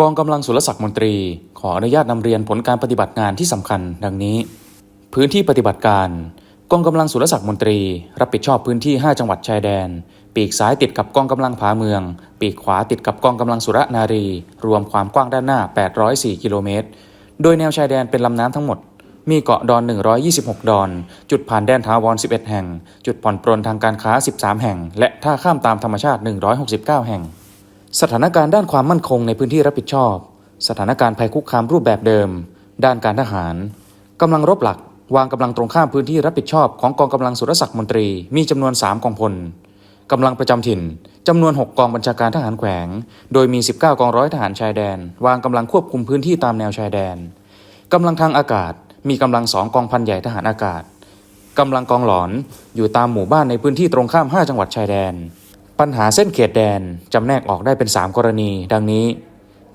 กองกำลังสุรศักดิ์มนตรี ขออนุญาตนำเรียนผลการปฏิบัติงานที่สำคัญ ดังนี้ พื้นที่ปฏิบัติการ กองกำลังสุรศักดิ์มนตรี รับผิดชอบพื้นที่ 5 จังหวัดชายแดน ปีกซ้ายติดกับกองกำลังผาเมือง ปีกขวาติดกับกองกำลังสุรนารี รวมความกว้างด้านหน้า 804 กิโลเมตร โดยแนวชายแดนเป็นลำน้ำทั้งหมด มีเกาะดอน 126 ดอน จุดผ่านแดนถาวร 11 แห่ง จุดผ่อนปรนทางการค้า 13 แห่ง และท่าข้ามตามธรรมชาติ 169 แห่ง สถานการณ์ด้านความมั่นคงในพื้นที่รับผิดชอบ สถานการณ์ภัยคุกคามรูปแบบเดิม ด้านการทหารกำลังรบหลัก วางกำลังตรงข้ามพื้นที่รับผิดชอบของกองกำลังสุรศักดิ์มนตรีมีจำนวน 3 กองพลกำลังประจำถิ่นจำนวน 6 กองบัญชาการทหารแขวง โดยมี 19 กองร้อยทหารชายแดน วางกำลังควบคุมพื้นที่ตามแนวชายแดนกำลังทางอากาศ มีกำลังสองกองพันใหญ่ทหารอากาศกำลังกองหลอนอยู่ตามหมู่บ้านในพื้นที่ตรงข้าม 5 จังหวัดชายแดน ปัญหาเส้นเขตแดนจำแนกออกได้เป็น 3 กรณี ดังนี้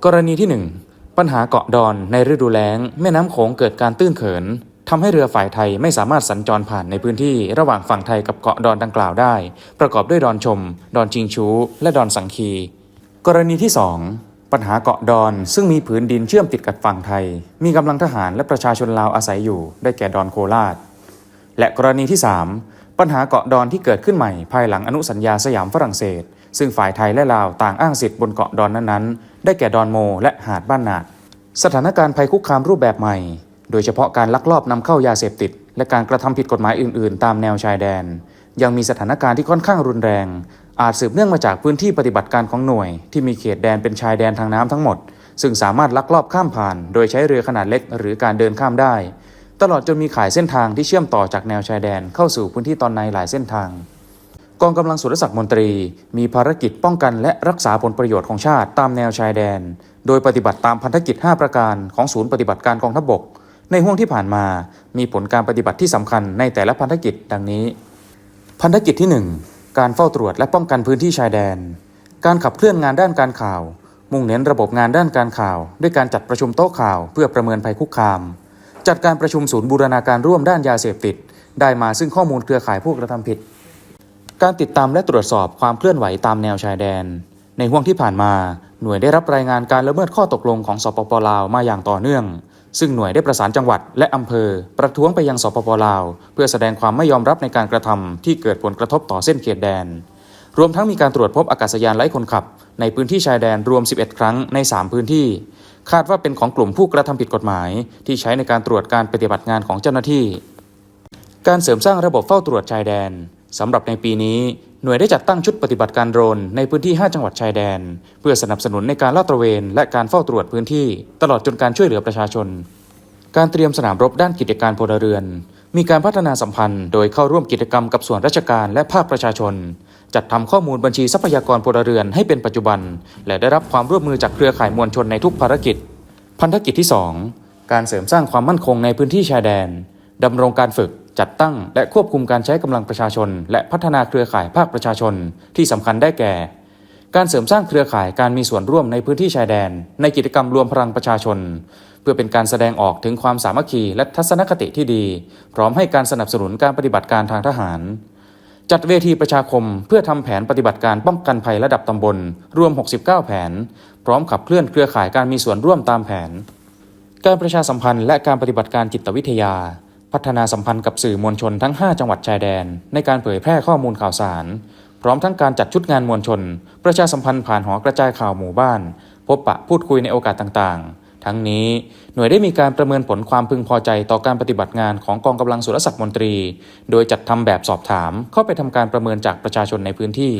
กรณีที่ 1 ปัญหาเกาะดอนในฤดูแล้ง แม่น้ำโขงเกิดการตื้นเขินทำให้เรือฝ่ายไทยไม่สามารถสัญจรผ่านในพื้นที่ระหว่างฝั่งไทยกับเกาะดอนดังกล่าวได้ ประกอบด้วยดอนชม ดอนจิงชูและดอนสังคี กรณีที่ 2 ปัญหาเกาะดอนซึ่งมีผืนดินเชื่อมติดกับฝั่งไทย มีกำลังทหารและประชาชนลาวอาศัยอยู่ ได้แก่ดอนโคราช และกรณีที่ 3 ปัญหาเกาะดอนที่เกิดขึ้นใหม่ภายหลังอนุสัญญาสยามฝรั่งเศส ซึ่งฝ่ายไทยและลาวต่างอ้างสิทธิ์บนเกาะดอนนั้นๆ ได้แก่ดอนโม และหาดบ้านนาด สถานการณ์ภัยคุกคามรูปแบบใหม่ โดยเฉพาะการลักลอบนำเข้ายาเสพติด และการกระทำผิดกฎหมายอื่น ๆ ตามแนวชายแดน ยังมีสถานการณ์ที่ค่อนข้างรุนแรง อาจสืบเนื่องมาจากพื้นที่ปฏิบัติการของหน่วย ที่มีเขตแดนเป็นชายแดนทางน้ำทั้งหมด ซึ่งสามารถลักลอบข้ามผ่าน โดยใช้เรือขนาดเล็กหรือการเดินข้ามได้ ตลอดจนมีขายเส้นทางที่เชื่อมต่อจากแนวชายแดนเข้าสู่พื้นที่ตอนในหลายเส้นทาง กองกำลังสุรศักดิ์มนตรี มีภารกิจป้องกันและรักษาผลประโยชน์ของชาติตามแนวชายแดน โดยปฏิบัติตามพันธกิจ 5 ประการของศูนย์ปฏิบัติการกองทัพบก ในห่วงที่ผ่านมา มีผลการปฏิบัติที่สำคัญในแต่ละพันธกิจดังนี้ พันธกิจที่ 1 การเฝ้าตรวจและป้องกันพื้นที่ชายแดน การขับเคลื่อนงานด้านการข่าว มุ่งเน้นระบบงานด้านการข่าว ด้วยการจัดประชุมโต๊ะข่าว เพื่อประเมินภัยคุกคาม จัดการประชุมศูนย์บูรณาการร่วมด้านยาเสพติด ได้มาซึ่งข้อมูลเครือข่ายผู้กระทำผิด การติดตามและตรวจสอบความเคลื่อนไหวตามแนวชายแดน ในห่วงที่ผ่านมา หน่วยได้รับรายงานการละเมิดข้อตกลงของสปปลาวมาอย่างต่อเนื่อง ซึ่งหน่วยได้ประสานจังหวัดและอำเภอ ประท้วงไปยังสปปลาว เพื่อแสดงความไม่ยอมรับในการกระทำที่เกิดผลกระทบต่อเส้นเขตแดน รวมทั้งมีการตรวจพบอากาศยานไร้คนขับ ในพื้นที่ชายแดนรวม 11 ครั้งใน 3 พื้นที่ คาดว่าเป็นของกลุ่มผู้กระทำผิดกฎหมาย ที่ใช้ในการตรวจการปฏิบัติงานของเจ้าหน้าที่ การเสริมสร้างระบบเฝ้าตรวจชายแดนสำหรับในปีนี้หน่วยได้จัดตั้งชุดปฏิบัติการโดรนในพื้นที่ 5 จังหวัดชายแดน เพื่อสนับสนุนในการลาดตระเวนและการเฝ้าตรวจพื้นที่ ตลอดจนการช่วยเหลือประชาชน การเตรียมสนามรบด้านกิจการพลเรือน มีการพัฒนาสัมพันธ์ โดยเข้าร่วมกิจกรรมกับส่วนราชการและภาคประชาชน จัดทำข้อมูลบัญชีทรัพยากรพลเรือนให้เป็นปัจจุบัน และได้รับความร่วมมือจากเครือข่ายมวลชนในทุกภารกิจ พันธกิจที่ 2 การเสริมสร้างความมั่นคงในพื้นที่ชายแดนดำรงการฝึก จัดตั้ง และควบคุมการใช้กำลังประชาชน และพัฒนาเครือข่ายภาคประชาชน ที่สำคัญได้แก่ การเสริมสร้างเครือข่ายการมีส่วนร่วมในพื้นที่ชายแดน ในกิจกรรมรวมพลังประชาชน เพื่อเป็นการแสดงออกถึงความสามัคคีและทัศนคติที่ดี พร้อมให้การสนับสนุนการปฏิบัติการทางทหาร จัดเวทีประชาคมเพื่อทำแผนปฏิบัติการป้องกันภัยระดับตำบล รวม 69 แผน พร้อมขับเคลื่อนเครือข่ายการมีส่วนร่วมตามแผน การประชาสัมพันธ์และการปฏิบัติการจิตวิทยา พัฒนาสัมพันธ์กับสื่อมวลชนทั้ง 5 จังหวัดชายแดน ในการเผยแพร่ข้อมูลข่าวสาร พร้อมทั้งการจัดชุดงานมวลชน ประชาสัมพันธ์ผ่านหอกระจายข่าวหมู่บ้าน พบปะพูดคุยในโอกาสต่างๆ ทั้งนี้หน่วยได้มีการประเมินผลความพึงพอใจต่อการปฏิบัติงานของกองกำลังสุรศักดิ์มนตรี โดยจัดทำแบบสอบถามเข้าไปทำการประเมินจากประชาชนในพื้นที่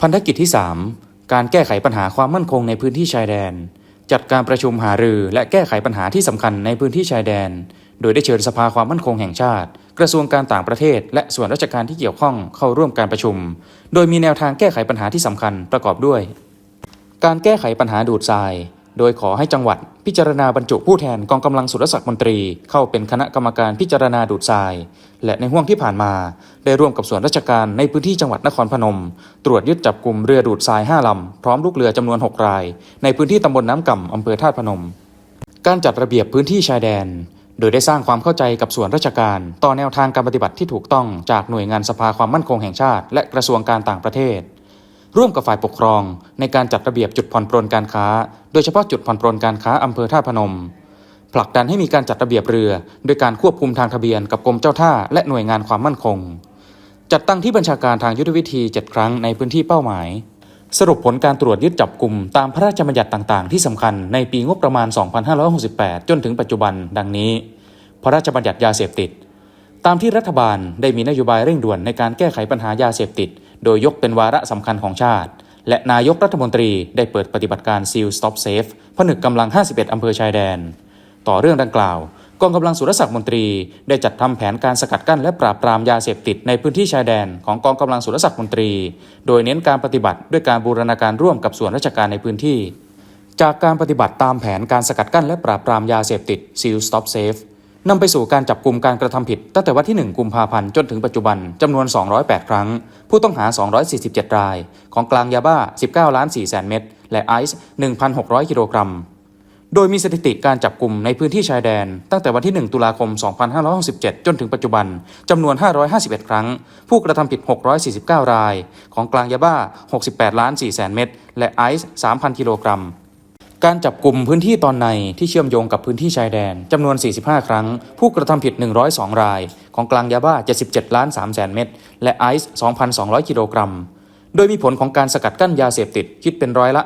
พันธกิจที่ 3 การแก้ไขปัญหาความมั่นคงในพื้นที่ชายแดน จัดการประชุมหารือและแก้ไขปัญหาที่สำคัญในพื้นที่ชายแดน โดยได้เชิญสภาความมั่นคงแห่งชาติกระทรวงการต่างประเทศ และส่วนราชการที่เกี่ยวข้องเข้าร่วมการประชุม โดยมีแนวทางแก้ไขปัญหาที่สำคัญประกอบด้วย การแก้ไขปัญหาดูดทราย โดยขอให้จังหวัด พิจารณาบรรจุผู้แทนกองกำลังสุรศักดิ์มนตรี เข้าเป็นคณะกรรมการพิจารณาดูดทราย และในห่วงที่ผ่านมา ได้ร่วมกับส่วนราชการในพื้นที่จังหวัดนครพนม ตรวจยึดจับกลุ่มเรือดูดทราย 5 ลำ พร้อมลูกเรือจำนวน 6 ราย ในพื้นที่ตำบลน้ำก่ำอำเภอธาตุพนม การจัดระเบียบพื้นที่ชายแดน โดยได้สร้างความเข้าใจกับส่วนราชการ ต่อแนวทางการปฏิบัติที่ถูกต้องจากหน่วยงานสภาความมั่นคงแห่งชาติ และกระทรวงการต่างประเทศ ร่วมกับฝ่ายปกครอง ในการจัดระเบียบจุดผ่อนปรนการค้า โดยเฉพาะจุดผ่อนปรนการค้าอำเภอท่าพนม ผลักดันให้มีการจัดระเบียบเรือ โดยการควบคุมทางทะเบียนกับกรมเจ้าท่าและหน่วยงานความมั่นคง จัดตั้งที่บัญชาการทางยุทธวิธี 7 ครั้งในพื้นที่เป้าหมาย สรุปผลการตรวจยึดจับกลุ่มตามพระราชบัญญัติต่างๆ ที่สำคัญในปีงบประมาณ 2568 จนถึงปัจจุบัน ดังนี้ พระราชบัญญัติยาเสพติด ตามที่รัฐบาลได้มีนโยบายเร่งด่วนในการแก้ไขปัญหายาเสพติด โดยยกเป็นวาระสำคัญของชาติ และนายกรัฐมนตรีได้เปิดปฏิบัติการ Seal Stop Safe ผนึกกำลัง 51 อำเภอชายแดน ต่อเรื่องดังกล่าวกองกำลังสุรศักดิ์มนตรีได้จัดทำแผนการสกัดกั้นและปราบปรามยาเสพติดในพื้นที่ชายแดนของกองกำลังสุรศักดิ์มนตรี โดยเน้นการปฏิบัติด้วยการบูรณาการร่วมกับส่วนราชการในพื้นที่ จากการปฏิบัติตามแผนการสกัดกั้นและปราบปรามยาเสพติด Seal Stop Safe นำไปสู่การจับกลุ่มการกระทำผิด ตั้งแต่วันที่ 1 กุมภาพันธ์จนถึงปัจจุบันจำนวน 208 ครั้ง ผู้ต้องหา 247 ราย ของกลางยาบ้า 19 ล้าน4แสนเม็ดและไอซ์ 1,600 กิโลกรัม โดยมีสถิติการจับกลุ่มในพื้นที่ชายแดน ตั้งแต่วันที่ 1 ตุลาคม 2567 จนถึงปัจจุบันจำนวน 551 ครั้ง ผู้กระทำผิด 649 ราย ของกลางยาบ้า 68 ล้าน4แสนเม็ดและไอซ์ 3,000 กิโลกรัม การจับกลุ่มพื้นที่ตอนในที่เชื่อมโยงกับพื้นที่ชายแดนจำนวน 45 ครั้ง ผู้กระทำผิด 102 ราย ของกลางยาบ้า 77 ล้าน3แสนเม็ดและไอซ์ 2,200 กิโลกรัม โดยมีผลของการสกัดกั้นยาเสพติดคิดเป็นร้อยละ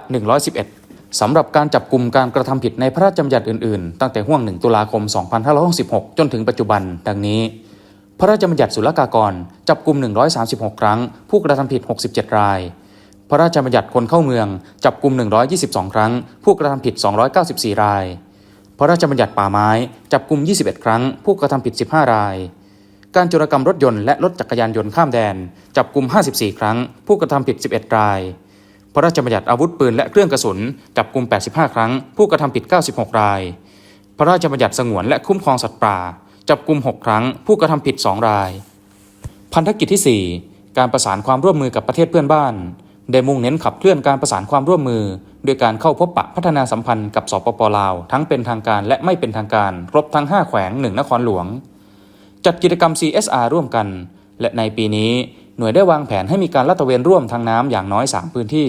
111 สำหรับการจับกลุ่มการกระทำผิดในพระราชบัญญัติอื่นๆ ตั้งแต่ห่วง 1 ตุลาคม 2566 จนถึงปัจจุบัน ดังนี้ พระราชบัญญัติศุลกากร จับกลุ่ม 136 ครั้ง ผู้กระทำผิด 67 ราย พระราชบัญญัติคนเข้าเมือง จับกลุ่ม 122 ครั้ง ผู้กระทำผิด 294 ราย พระราชบัญญัติป่าไม้ จับกลุ่ม 21 ครั้ง ผู้กระทำผิด 15 ราย การจรกรรมรถยนต์และรถจักรยานยนต์ข้ามแดน จับกลุ่ม 54 ครั้ง ผู้กระทำผิด 11 ราย พระราชบัญญัติอาวุธปืนและเครื่องกระสุน จับกลุ่ม 85 ครั้ง ผู้กระทำผิด 96 ราย พระราชบัญญัติสงวนและคุ้มครองสัตว์ป่า จับกลุ่ม 6 ครั้ง ผู้กระทำผิด 2 ราย พันธกิจที่ 4 การประสานความร่วมมือกับประเทศเพื่อนบ้าน ได้มุ่งเน้นขับเคลื่อนการประสานความร่วมมือด้วยการเข้าพบปะพัฒนาสัมพันธ์กับสปปลาว ทั้งเป็นทางการและไม่เป็นทางการครบทั้ง 5 แขวง 1 นครหลวง จัดกิจกรรม CSR ร่วมกัน และในปีนี้หน่วยได้วางแผนให้มีการลาดตระเวนร่วมทางน้ำอย่างน้อย 3 พื้นที่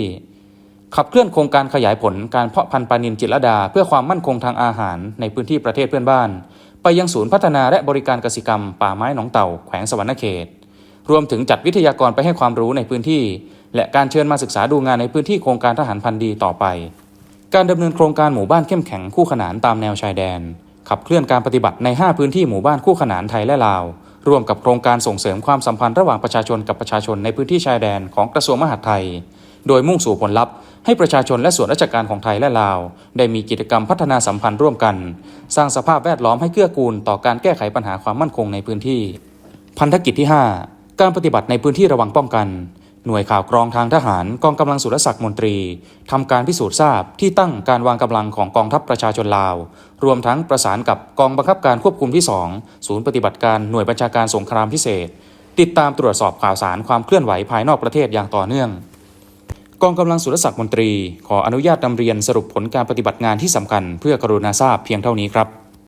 ขับเคลื่อนโครงการขยายผลการเพาะพันธุ์ปลานินจิตรดา เพื่อความมั่นคงทางอาหารในพื้นที่ประเทศเพื่อนบ้าน ไปยังศูนย์พัฒนาและบริการเกษตรกรรม ป่าไม้หนองเต่าแขวงสวรรณเขต รวมถึงจัดวิทยากรไปให้ความรู้ในพื้นที่ และการเชิญมาศึกษาดูงานในพื้นที่โครงการทหารพันธ์ดีต่อไป การดำเนินโครงการหมู่บ้านเข้มแข็งคู่ขนานตามแนวชายแดน ขับเคลื่อนการปฏิบัติใน 5 พื้นที่หมู่บ้านคู่ขนานไทยและลาวร่วมกับโครงการส่งเสริมความสัมพันธ์ระหว่างประชาชนกับประชาชนในพื้นที่ชายแดนของกระทรวงมหาดไทย โดยมุ่งสู่ผลลัพธ์ให้ประชาชนและส่วนราชการของไทยและลาว ได้มีกิจกรรมพัฒนาสัมพันธ์ร่วมกัน สร้างสภาพแวดล้อมให้เกื้อกูลต่อการแก้ไขปัญหาความมั่นคงในพื้นที่ พันธกิจที่ 5 การปฏิบัติในพื้นที่ระวังป้องกัน หน่วยข่าวกรองทางทหารกองกำลังสุรศักดิ์มนตรี ทำการพิสูจน์ทราบที่ตั้งการวางกำลังของกองทัพประชาชนลาว รวมทั้งประสานกับกองบังคับการควบคุมที่ 2 ศูนย์ปฏิบัติการหน่วยบัญชาการสงครามพิเศษ ติดตามตรวจสอบข่าวสารความเคลื่อนไหวภายนอกประเทศอย่างต่อเนื่อง กองกำลังสุรศักดิ์มนตรี ขออนุญาตนำเรียนสรุปผลการปฏิบัติงานที่สำคัญ เพื่อกรุณาทราบเพียงเท่านี้ครับ